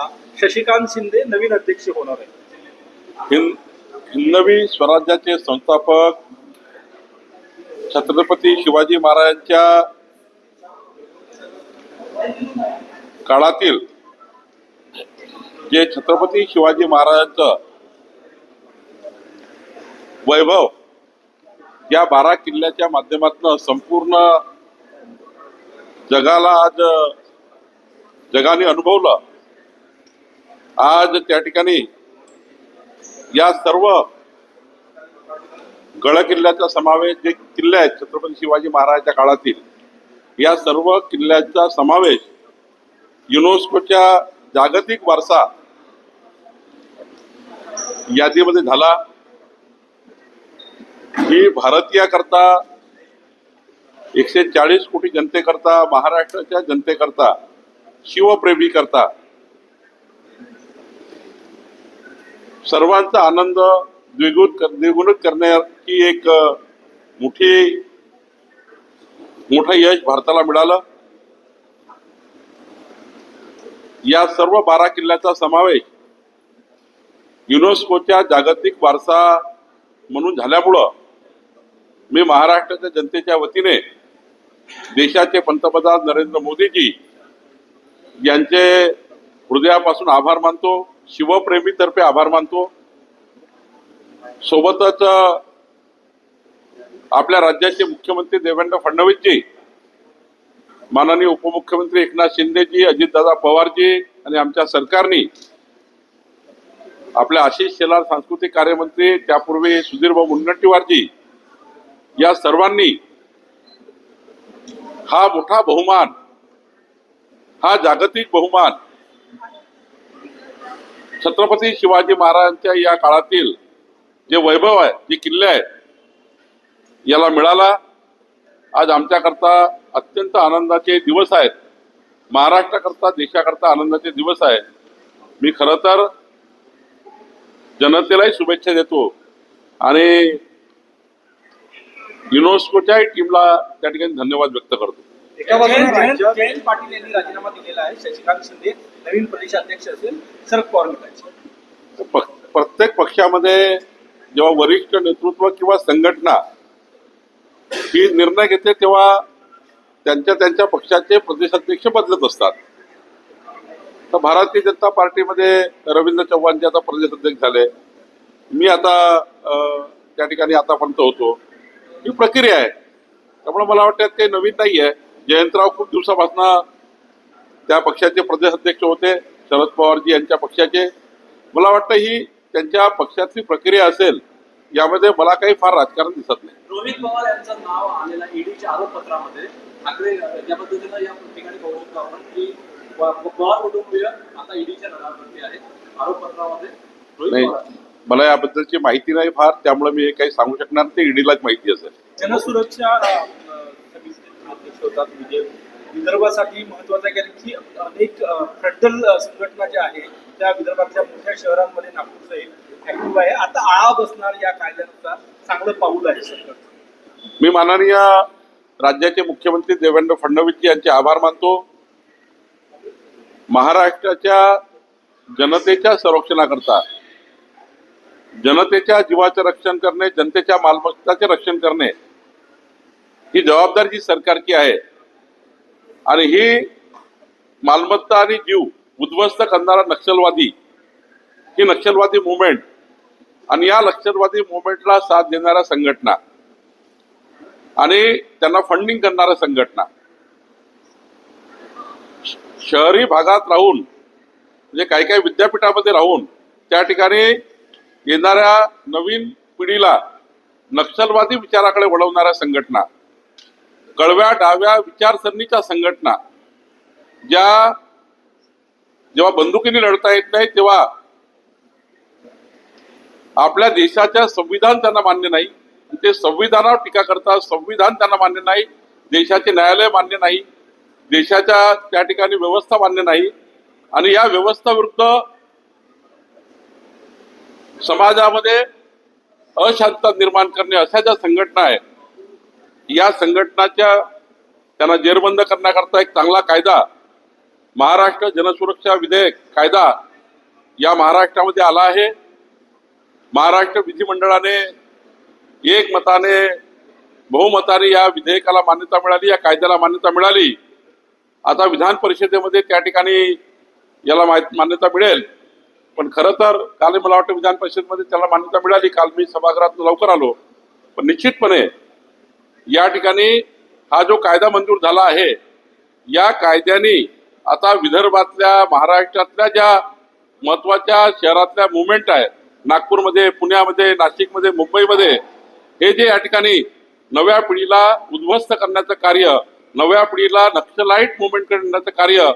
होता. शशिकांत शिंदे नवीन अध्यक्ष होणार आहे हिंद हिंदवी स्वराज्याचे संस्थापक छत्रपती शिवाजी महाराजांच्या काळातील जे छत्रपती शिवाजी महाराजांचं वैभव या बारा किल्ल्याच्या माध्यमातून संपूर्ण जगाला आज जगाने अनुभवलं आज त्या ठिकाणी या सर्व गड किल्ल्याचा समावेश जे किल्ले आहेत छत्रपती शिवाजी महाराजांच्या काळातील या सर्व किल्ल्याचा समावेश युनेस्कोच्या जागतिक वारसा यादीमध्ये झाला. ही भारतीयाकरता एकशे चाळीस कोटी जनतेकरता महाराष्ट्राच्या जनतेकरता शिवप्रेमी करता सर्वांचा आनंद द्विगुण द्विगुणित करण्याची एक मोठी मोठं यश भारताला मिळालं. या सर्व बारा किल्ल्याचा समावेश युनेस्कोच्या जागतिक वारसा म्हणून झाल्यामुळं मी महाराष्ट्राच्या जनतेच्या वतीने देशाचे पंतप्रधान नरेंद्र मोदीजी यांचे हृदयापासून आभार मानतो. शिवप्रेमीतर्फे आभार मानतो. सोबतच आपल्या राज्याचे मुख्यमंत्री देवेंद्र फडणवीसजी माननीय उपमुख्यमंत्री एकनाथ शिंदेजी अजितदादा पवारजी आणि आमच्या सरकारने आपल्या आशिष शेलार सांस्कृतिक कार्यमंत्री त्यापूर्वी सुधीरभाऊ मुनगंटीवारजी या सर्वांनी हा मोठा बहुमान हा जागतिक बहुमान छत्रपती शिवाजी महाराजांच्या या काळातील जे वैभव आहे जे किल्ले आहेत याला मिळाला. आज आमच्याकरता अत्यंत आनंदाचे दिवस आहेत. महाराष्ट्राकरता देशाकरता आनंदाचे दिवस आहेत. मी खरं तर जनतेलाही शुभेच्छा देतो आणि युनेस्कोच्याही टीमला त्या ठिकाणी धन्यवाद व्यक्त करतो. एका जयंत- पाटील यांनी राजीनामा दिलेला आहे. शशिकांत शिंदे नवीन प्रदेशाध्यक्ष असेल शरद पवार गटाचे. प्रत्येक पक्षामध्ये जेव्हा वरिष्ठ नेतृत्व किंवा संघटना ही निर्णय घेते तेव्हा त्यांच्या त्यांच्या पक्षाचे प्रदेशाध्यक्ष बदलत असतात. तर भारतीय जनता पार्टीमध्ये रवींद्र चव्हाण जे आता प्रदेशाध्यक्ष झाले. मी आता त्या ठिकाणी आतापर्यंत होतो. ही प्रक्रिया आहे. त्यामुळे मला वाटतं काही नवीन नाही आहे जयंतराव खूप दिवसापासून त्या पक्षाचे प्रदेशाध्यक्ष होते शरद पवारजी यांच्या पक्षाचे. मला वाटतं ही त्यांच्या पक्षातली प्रक्रिया असेल यामध्ये मला काही फार राजकारण दिसत नाही. रोहित पवार यांचं नाव आलेलं आहे ईडीच्या आरोपपत्रामध्ये. ठाकरे ज्या पद्धतीनं या ठिकाणी पाहू शकतो आपण की पवार कुटुंबीय आता ईडीच्या नजरावरती आहेत आरोपपत्रामध्ये. नाही मला याबद्दलची माहिती नाही फार त्यामुळे मी हे काही सांगू शकणार. ते ईडीलाच माहिती असेल. जनसुरक्षा अ, अ, समितीचे अध्यक्ष होतात. विजय विदर्भासाठी महत्त्वाचा आहे कारण की अनेक फ्रंटल संघटना ज्या आहेत त्या विदर्भातल्या मोठ्या शहरांमध्ये नागपूर एक ऍक्टिव्ह आहे. आता आळा बसणार या कायद्यानुसार चांगलं पाऊल आहे मी माननीय राज्याचे मुख्यमंत्री देवेंद्र फडणवीस यांचे आभार मानतो. महाराष्ट्राच्या जनतेच्या संरक्षणाकरता जनतेच्या जीवाचं रक्षण करणे जनतेच्या मालमत्ताचे रक्षण करणे ही जबाबदारी जी सरकारची आहे आणि ही मालमत्ता आणि जीव उद्ध्वस्त करणारा नक्षलवादी ही नक्षलवादी मुवमेंट आणि या नक्षलवादी मुवमेंटला साथ देणाऱ्या संघटना आणि त्यांना फंडिंग करणाऱ्या संघटना. शहरी भागात राहून म्हणजे काही काही विद्यापीठामध्ये राहून त्या ठिकाणी येणाऱ्या नवीन पिढीला नक्षलवादी विचाराकडे वळवणाऱ्या संघटना कळव्या डाव्या विचारसरणीच्या संघटना ज्या जेव्हा बंदुकीने लढता येत नाही तेव्हा आपल्या देशाच्या संविधान त्यांना मान्य नाही. ते संविधानावर टीका करतात संविधान त्यांना मान्य नाही देशाचे न्यायालय मान्य नाही देशाच्या त्या ठिकाणी व्यवस्था मान्य नाही. आणि या व्यवस्था विरुद्ध समाजामध्ये अशांतता निर्माण करणे अशा ज्या संघटना आहेत या संघटनाच्या त्यांना जेरबंद करण्याकरता एक चांगला कायदा महाराष्ट्र जनसुरक्षा विधेयक कायदा या महाराष्ट्रामध्ये आला आहे. महाराष्ट्र विधिमंडळाने एक मताने बहुमताने या विधेयकाला मान्यता मिळाली या कायद्याला मान्यता मिळाली. आता विधान परिषदेमध्ये त्या ठिकाणी याला मान्यता मिळेल. पण खरं तर काल मला वाटतं विधान परिषदेमध्ये त्याला मान्यता मिळाली. काल मी सभागृहात लवकर आलो. पण निश्चितपणे या ठिकाणी हा जो कायदा मंजूर झाला आहे या कायद्याने आता विदर्भातल्या महाराष्ट्रातल्या ज्या महत्त्वाच्या शहरातल्या मुवमेंट आहेत नागपूरमध्ये पुण्यामध्ये नाशिकमध्ये मुंबईमध्ये हे जे या ठिकाणी नव्या पिढीला उद्ध्वस्त करण्याचं कार्य नव्या पिढीला नक्षलाईट मुवमेंट करण्याचं कार्य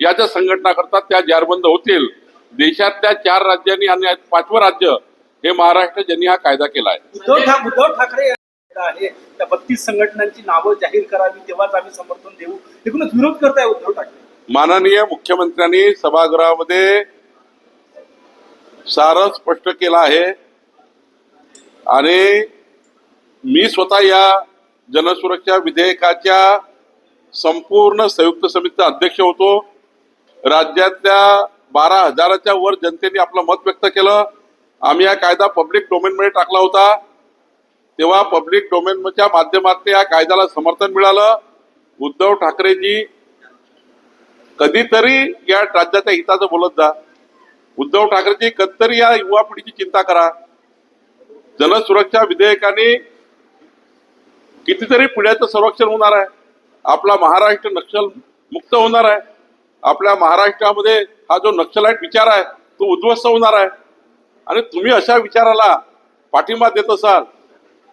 या ज्या संघटना करतात त्या जारबंद होतील. देशातल्या चार राज्यांनी आणि पाचवं राज्य हे महाराष्ट्र ज्यांनी हा कायदा केला आहे. आहे त्या बत्तीस संघटनांची नावं जाहीर करावी तेव्हाच आम्ही समर्थन देऊ. एकूणच विरोध करताय उद्धव ठाकरे. माननीय मुख्यमंत्र्यांनी सभागृहामध्ये सारं स्पष्ट केलं आहे. आणि मी स्वतः या जनसुरक्षा विधेयकाच्या संपूर्ण संयुक्त समितीचा अध्यक्ष होतो. राज्यातल्या बारा हजाराच्या वर जनतेने आपलं मत व्यक्त केलं. आम्ही हा कायदा पब्लिक डोमेनमध्ये टाकला होता. तेव्हा पब्लिक डोमेनच्या माध्यमातून या कायद्याला समर्थन मिळालं. उद्धव ठाकरेजी कधीतरी या राज्याच्या हिताचं बोलत जा. उद्धव ठाकरेजी कधीतरी या युवा पिढीची चिंता करा. जनसुरक्षा विधेयकाने कितीतरी पिढ्याचं संरक्षण होणार आहे. आपला महाराष्ट्र नक्षल मुक्त होणार आहे. आपल्या महाराष्ट्रामध्ये हा जो नक्षलाईट विचार आहे तो उद्ध्वस्त होणार आहे. आणि तुम्ही अशा विचाराला पाठिंबा देत असाल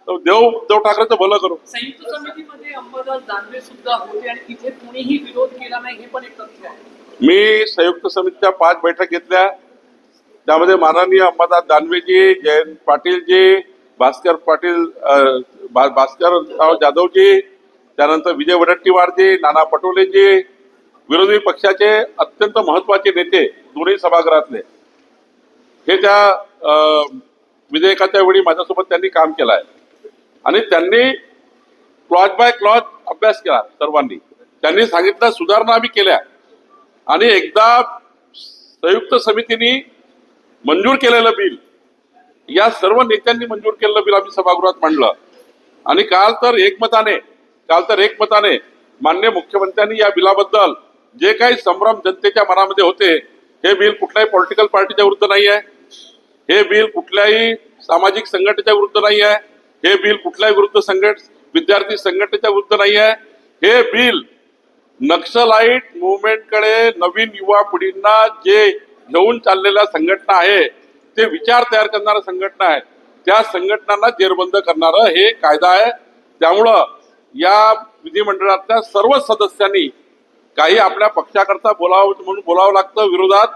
तर देव उद्धव ठाकरेचं भलं करू. संयुक्त समितीमध्ये अंबादास दानवे सुद्धा होते आणि तिथे कोणीही विरोध केला नाही हे पण एक तथ्य आहे. मी संयुक्त समितीच्या पाच बैठक घेतल्या त्यामध्ये माननीय अंबादास दानवेजी जयंत पाटीलजी भास्कर पाटील भा- भास्करराव जाधवजी त्यानंतर विजय वडट्टीवारजी नाना पटोलेजी विरोधी पक्षाचे अत्यंत महत्त्वाचे नेते दोन्ही सभागृहातले. हे त्या विधेयकाच्या वेळी माझ्यासोबत त्यांनी काम केलं आहे आणि त्यांनी क्लॉज बाय क्लॉज अभ्यास केला सर्वांनी. त्यांनी सांगितलं सुधारणा आम्ही केल्या. आणि एकदा संयुक्त समितीने मंजूर केलेलं बिल या सर्व नेत्यांनी मंजूर केलेलं बिल आम्ही सभागृहात मांडलं. आणि काल तर एकमताने काल तर एकमताने मान्य मुख्यमंत्र्यांनी या बिलाबद्दल जे काही संभ्रम जनतेच्या मनामध्ये होते हे बिल कुठल्याही पॉलिटिकल पार्टीच्या विरुद्ध नाही आहे हे बिल कुठल्याही सामाजिक संघटनेच्या विरुद्ध नाही आहे हे बिल कुठल्याही विरुद्ध संघट विद्यार्थी संघटनेच्या विरुद्ध नाही आहे हे बिल नक्षलाईट मुवमेंटकडे नवीन युवा पिढींना जे घेऊन चाललेल्या संघटना आहे ते विचार तयार करणाऱ्या संघटना आहे. त्या संघटनांना जेरबंद करणारं हे कायदा आहे. त्यामुळं या विधिमंडळातल्या सर्व सदस्यांनी काही आपल्या पक्षाकरता बोलावं म्हणून बोलावं लागतं विरोधात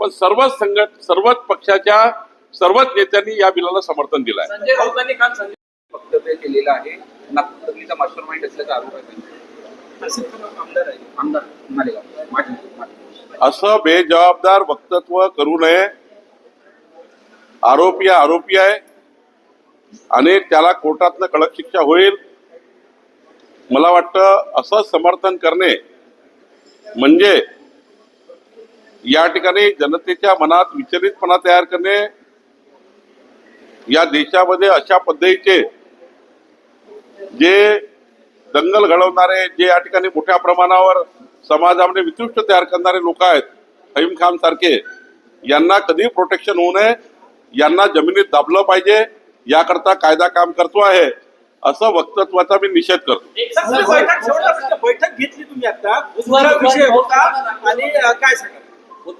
पण सर्वच संघट सर्वच पक्षाच्या सर्वच नेत्यांनी या बिलाला समर्थन दिलं आहे वक्तव्य केलेलं आहे. नागपूरचा मास्टर माइंड असल्याचा आरोप आहे. आमदार आहे. आमदार मालेगाव असं बेजबाबदार वक्तत्व करू नये. आरोपी आरोपी आहे. आणि त्याला कोर्टातनं कडक शिक्षा होईल. मला वाटतं असं समर्थन करणे म्हणजे या ठिकाणी जनतेच्या मनात विचलितपणा तयार करणे. या देशामध्ये अशा पद्धतीचे जे दंगल घडवणारे जे या ठिकाणी मोठ्या प्रमाणावर समाजामध्ये वितृष्ट तयार करणारे लोक आहेत फहीम खान सारखे यांना कधी प्रोटेक्शन होऊ नये. यांना जमिनीत दाबलं पाहिजे. याकरता कायदा काम करतो आहे. असं वक्तत्वाचा मी निषेध करतो. बैठक घेतली तुम्ही आता.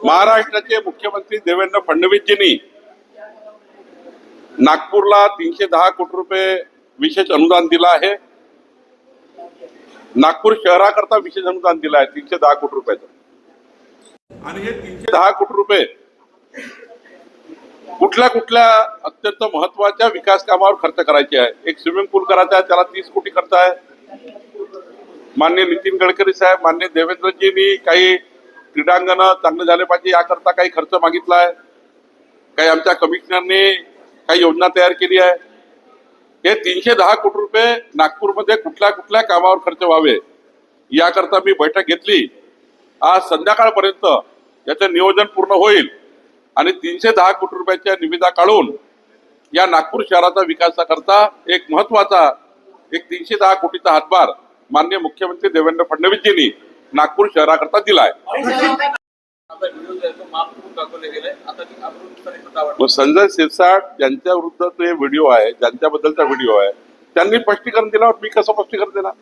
महाराष्ट्राचे मुख्यमंत्री देवेंद्र फडणवीसजींनी नागपूरला तीनशे दहा कोटी रुपये विशेष अनुदान दिलं आहे. नागपूर शहराकरता विशेष अनुदान दिलं आहे तीनशे दहा कोटी रुपयाचं. आणि हे तीनशे दहा कोटी रुपये कुठल्या कुठल्या अत्यंत महत्त्वाच्या विकास कामावर खर्च करायचे आहे? एक स्विमिंग पूल करायचा आहे त्याला तीस कोटी खर्च आहे. मान्य नितीन गडकरी साहेब मान्य देवेंद्रजींनी काही क्रीडांगणं चांगले झाले पाहिजे याकरता काही खर्च मागितला आहे. काही आमच्या कमिशनरने काही योजना तयार केली आहे. हे तीनशे दहा कोटी रुपये नागपूरमध्ये कुठल्या कुठल्या कामावर खर्च व्हावे याकरता मी बैठक घेतली. आज संध्याकाळपर्यंत याचं नियोजन पूर्ण होईल आणि तीनशे दहा कोटी रुपयाच्या निविदा काढून या नागपूर शहराचा विकासाकरता एक महत्त्वाचा एक तीनशे दहा कोटीचा हातभार माननीय मुख्यमंत्री देवेंद्र फडणवीसजींनी नागपूर शहराकरता दिलाय. आहे संजय शिरसाट ज्यांच्या विरुद्ध ते व्हिडिओ आहे ज्यांच्याबद्दलचा व्हिडिओ आहे त्यांनी स्पष्टीकरण दिल्यावर मी कसं स्पष्टीकरण देणार?